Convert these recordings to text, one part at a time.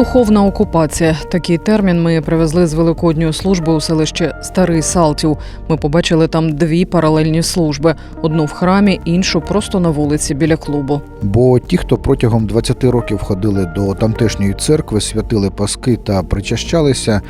Духовна окупація. Такий термін ми привезли з великодньої служби у селище Старий Салтів. Ми побачили там дві паралельні служби: одну в храмі, іншу просто на вулиці біля клубу. Бо ті, хто протягом 20 років ходили до тамтешньої церкви, святили паски та причащалися,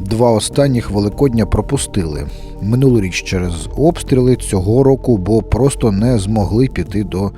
два останніх Великодня пропустили. Минулоріч через обстріли цього року, бо просто не змогли піти до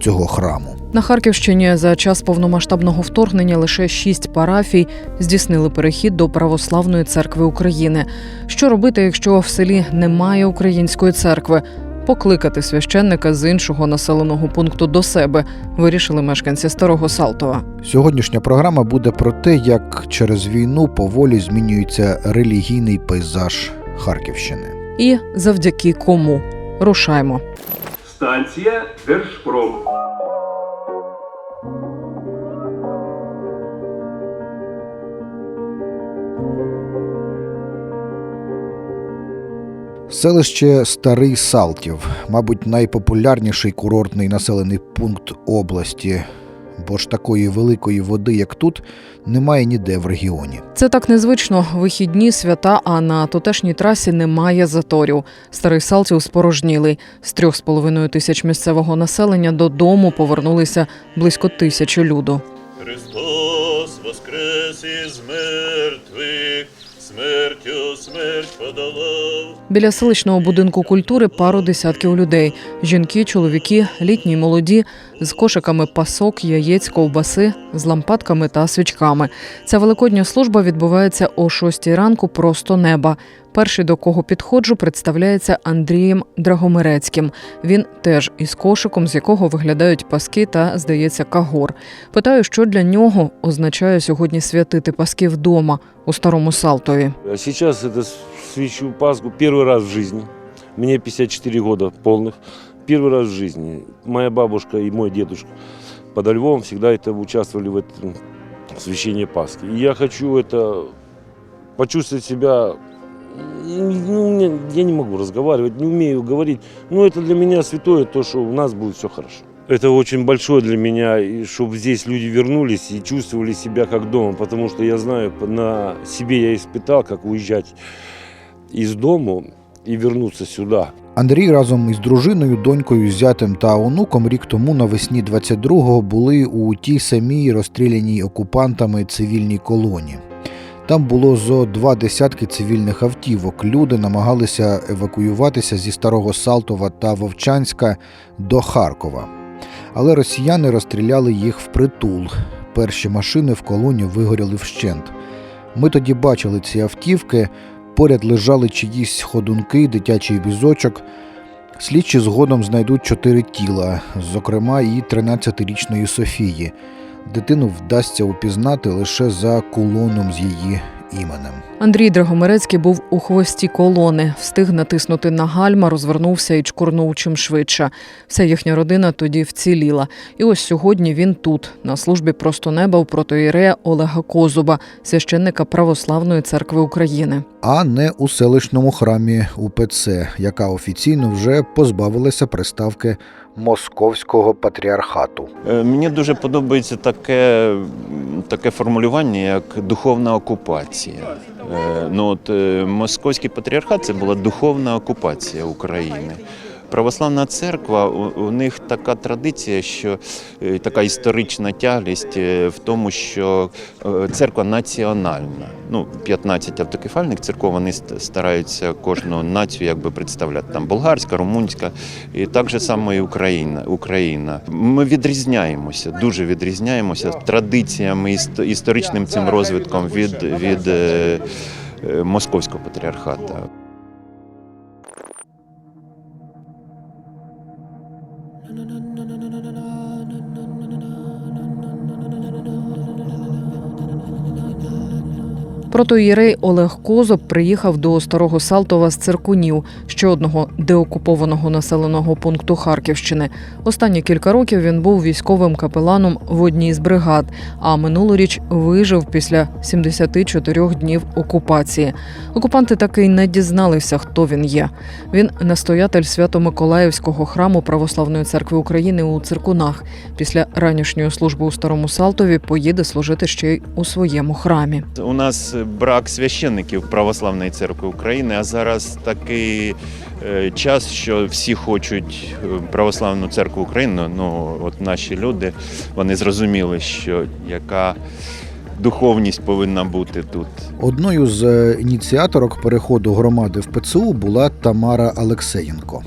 цього храму. На Харківщині за час повномасштабного вторгнення лише шість парафій здійснили перехід до православної церкви України. Що робити, якщо в селі немає української церкви? Покликати священника з іншого населеного пункту до себе вирішили мешканці старого Салтова. Сьогоднішня програма буде про те, як через війну поволі змінюється релігійний пейзаж Харківщини. І завдяки кому рушаймо. Станція Держпром. Селище Старий Салтів, мабуть, найпопулярніший курортний населений пункт області, бо ж такої великої води, як тут, немає ніде в регіоні. Це так незвично. Вихідні свята, а на тутешній трасі немає заторів. Старий Салтів спорожнілий. З трьох з половиною тисяч місцевого населення додому повернулися близько тисячі люду. Христос воскрес із мертвих, смертю смерть подолав. Біля селищного будинку культури пару десятків людей: жінки, чоловіки, літні й молоді, з кошиками пасок, яєць, ковбаси, з лампадками та свічками. Ця великодня служба відбувається о 6 ранку просто неба. Перший, до кого підходжу, представляється Андрієм Драгомирецьким. Він теж із кошиком, з якого виглядають паски та, здається, кагор. Питаю, що для нього означає сьогодні святити паски вдома у старому Салтові. А Сейчас это свечу Пасху первый раз в жизни. Мне 54 года полных. Первый раз в жизни. Моя бабушка и мой дедушка под Львовом всегда это участвовали в этом священии Пасхи. И я хочу это почувствовать себя ну, у меня- я не могу разговаривать, не умею говорить. Но это для меня святое, то, что у нас будет все хорошо. Это очень большое для меня, и чтобы здесь люди вернулись и чувствовали себя как дома, потому что я знаю, на себе я испытал, как уезжать из дому и вернуться сюда. Андрій разом із дружиною, донькою, зятем та онуком рік тому навесні 22-го були у тій самій розстріляній окупантами цивільній колоні. Там було зо два десятки цивільних автівок. Люди намагалися евакуюватися зі Старого Салтова та Вовчанська до Харкова. Але росіяни розстріляли їх впритул. Перші машини в колоні вигоріли вщент. Ми тоді бачили ці автівки, поряд лежали чиїсь ходунки, дитячий візочок. Слідчі згодом знайдуть чотири тіла, зокрема і 13-річної Софії. Дитину вдасться упізнати лише за кулоном з її іменем. Андрій Драгомирецький був у хвості колони, встиг натиснути на гальма, розвернувся і чкурнув чим швидше. Вся їхня родина тоді вціліла. І ось сьогодні він тут, на службі просто неба у протоірея Олега Козуба, священника Православної церкви України. А не у селищному храмі УПЦ, яка офіційно вже позбавилася приставки Московського патріархату. Е, Мені дуже подобається таке, таке формулювання, як духовна окупація. Е, Ну, от, е, Московський патріархат це була духовна окупація України. Православна церква, у, у них така традиція, що е, така історична тяглість е, в тому, що е, церква національна. Ну, 15 автокефальних церков вони стараються кожну націю якби представляти. Там болгарська, румунська і так же само і Україна. Україна. Ми відрізняємося, дуже відрізняємося традиціями, іст- історичним цим розвитком від, від московського патріархату. Протоїрей Олег Козоб приїхав до Старого Салтова з Циркунів, ще одного деокупованого населеного пункту Харківщини. Останні кілька років він був військовим капеланом в одній з бригад, а минулоріч вижив після 74 днів окупації. Окупанти таки й не дізналися, хто він є. Він настоятель Свято-Миколаївського храму Православної церкви України у Циркунах. Після ранішньої служби у Старому Салтові поїде служити ще й у своєму храмі. У нас брак священників Православної церкви України, а зараз такий е, час, що всі хочуть е, Православну церкву України. Ну, от наші люди вони зрозуміли, що яка духовність повинна бути тут. Одною з е, ініціаторок переходу громади в ПЦУ була Тамара Алексеєнко.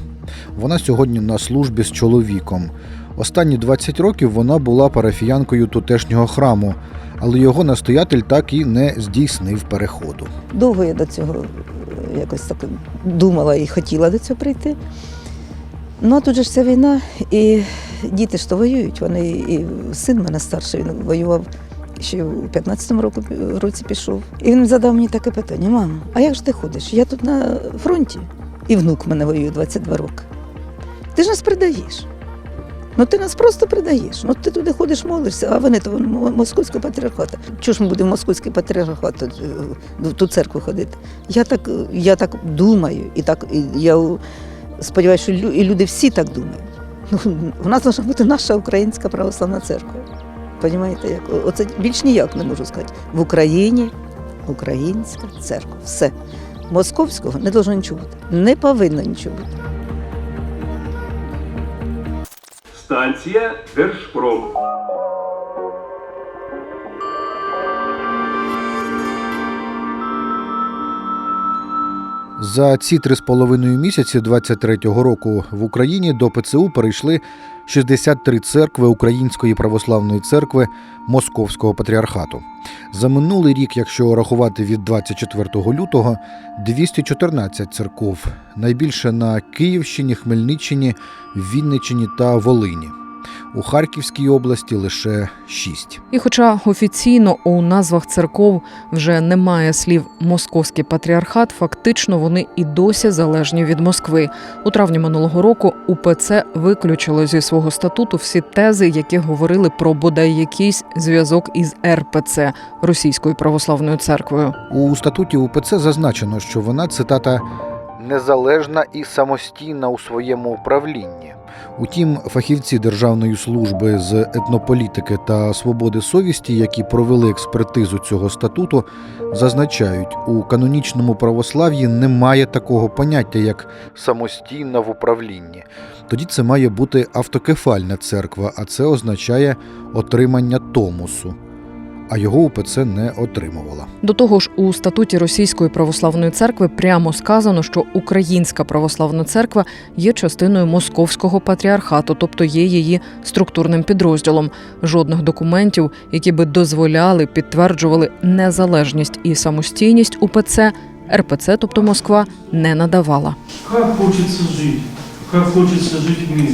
Вона сьогодні на службі з чоловіком. Останні 20 років вона була парафіянкою тутешнього храму, але його настоятель так і не здійснив переходу. Довго я до цього е, якось так думала і хотіла до цього прийти. Ну а тут же ж ця війна, і діти ж то воюють. Вони і син мене старший, він воював ще у 15-му року, році пішов. І він задав мені таке питання: мамо, а як ж ти ходиш? Я тут на фронті, і внук мене воює 22 роки. Ти ж нас придаєш. Ну ти нас просто придаєш. Ну ти туди ходиш, молишся, а вони то московського патріархату. Чого ж ми будемо московський патріархат е, в ту церкву ходити? Я так, я так думаю, і так і я сподіваюся, що і люди всі так думають. Ну, у нас має бути наша українська православна церква. Понімаєте, як? Оце більш ніяк не можу сказати. В Україні українська церква. Все. Московського не должно нічого бути. Не повинно нічого бути. Станція Держпром. За ці три з половиною місяці 23-го року в Україні до ПЦУ перейшли 63 церкви Української православної церкви Московського патріархату. За минулий рік, якщо рахувати від 24 лютого, 214 церков, найбільше на Київщині, Хмельниччині, Вінниччині та Волині. У Харківській області лише 6. І хоча офіційно у назвах церков вже немає слів московський патріархат, фактично вони і досі залежні від Москви. У травні минулого року УПЦ виключило зі свого статуту всі тези, які говорили про бодай якийсь зв'язок із РПЦ Російською православною церквою. У статуті УПЦ зазначено, що вона цитата незалежна і самостійна у своєму управлінні. Утім, фахівці Державної служби з етнополітики та свободи совісті, які провели експертизу цього статуту, зазначають, у канонічному православ'ї немає такого поняття, як самостійна в управлінні. Тоді це має бути автокефальна церква, а це означає отримання томусу. А його УПЦ не отримувала. До того ж, у статуті Російської православної церкви прямо сказано, що Українська православна церква є частиною московського патріархату, тобто є її структурним підрозділом. Жодних документів, які би дозволяли, підтверджували незалежність і самостійність УПЦ, РПЦ, тобто Москва, не надавала. Как хочется жить, как хочется жить в мире.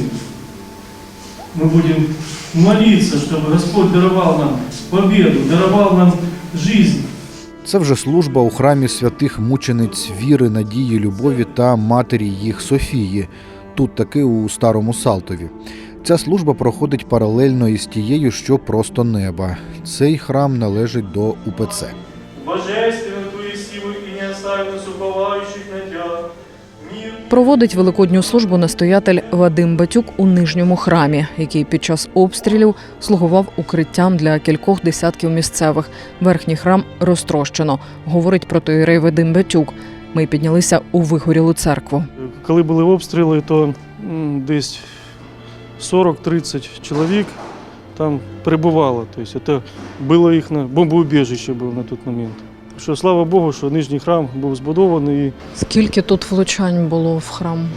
Мы будем молиться, чтобы Господь даровал нам победу, даровал нам жизнь. Це вже служба у храмі святих мучениць віри, надії, любові та матері їх Софії, тут таки у старому Салтові. Ця служба проходить паралельно із тією, що просто неба. Цей храм належить до УПЦ. Божественную Проводить великодню службу настоятель Вадим Батюк у нижньому храмі, який під час обстрілів слугував укриттям для кількох десятків місцевих. Верхній храм розтрощено, говорить протоїрей Вадим Батюк. Ми піднялися у вигорілу церкву. Коли були обстріли, то десь 40-30 чоловік там перебувало. Тобто це було їх на бомбоубіжище було на той момент. Що слава Богу, що нижній храм був збудований. Скільки тут влучань було в храм?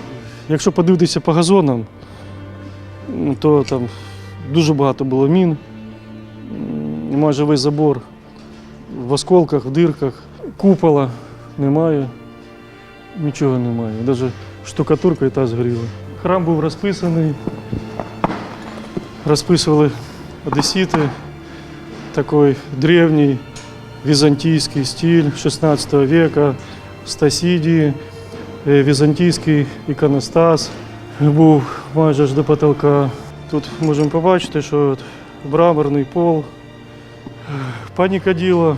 якщо подивитися по газонам, то там дуже багато було мін, майже весь забор в осколках, в дирках, купола немає, нічого немає. Навіть штукатурка і та згоріла. Храм був розписаний, розписували одесіти, такий древній візантійський стиль 16 века, Стасідії, е, візантійський іконостас був майже аж до потолка. Тут можемо побачити, що от мраморний пол, пані каділа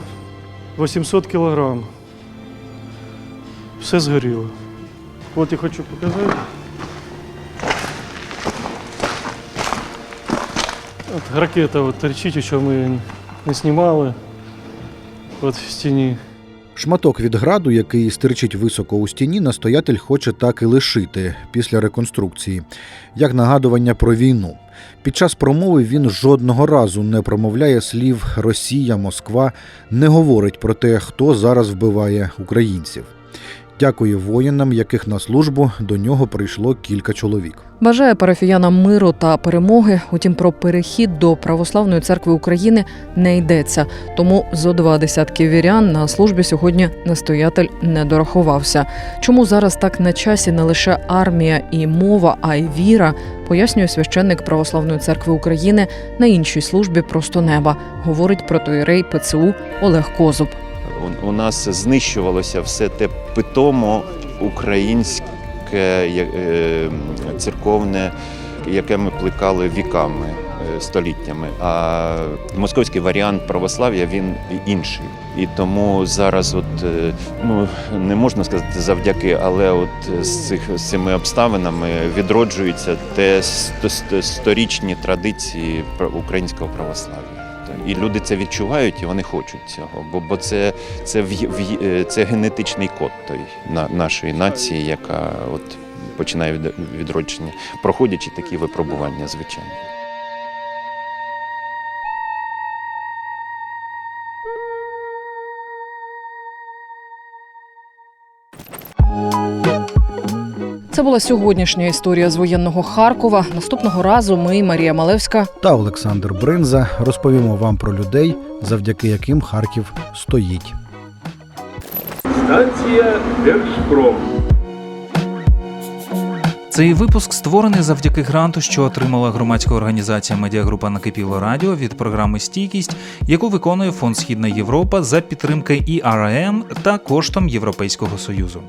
800 кілограм. Все згоріло. От я хочу показати. От ракета от торчить, що ми не знімали. От в стіні. Шматок від граду, який стирчить високо у стіні, настоятель хоче так і лишити після реконструкції, як нагадування про війну. Під час промови він жодного разу не промовляє слів Росія, Москва, не говорить про те, хто зараз вбиває українців. Дякує воїнам, яких на службу до нього прийшло кілька чоловік. Бажає парафіянам миру та перемоги. Утім, про перехід до православної церкви України не йдеться. Тому зо два десятки вірян на службі сьогодні настоятель не дорахувався. Чому зараз так на часі не лише армія і мова, а й віра, пояснює священник Православної церкви України на іншій службі просто неба, говорить протоїрей ПЦУ Олег Козуб. У- нас знищувалося все те питомо українське е, церковне, яке ми плекали віками, е, століттями. А московський варіант православ'я він інший. І тому зараз, от е, ну не можна сказати завдяки, але от з цих з цими обставинами відроджуються те сто- сто- сторічні традиції українського православ'я. І люди це відчувають, і вони хочуть цього. Бо, бо це, це, в, в, е, це генетичний код той на, нашої нації, яка от починає від, відродження, проходячи такі випробування, звичайно. Це була сьогоднішня історія з воєнного Харкова. Наступного разу ми, Марія Малевська, Та Олександр Бринза розповімо вам про людей, завдяки яким Харків стоїть. Станція Держпром. Цей випуск створений завдяки гранту, що отримала громадська організація Медіагрупа Накипіло Радіо від програми Стійкість, яку виконує Фонд Східна Європа за підтримки ІРМ та коштом Європейського союзу.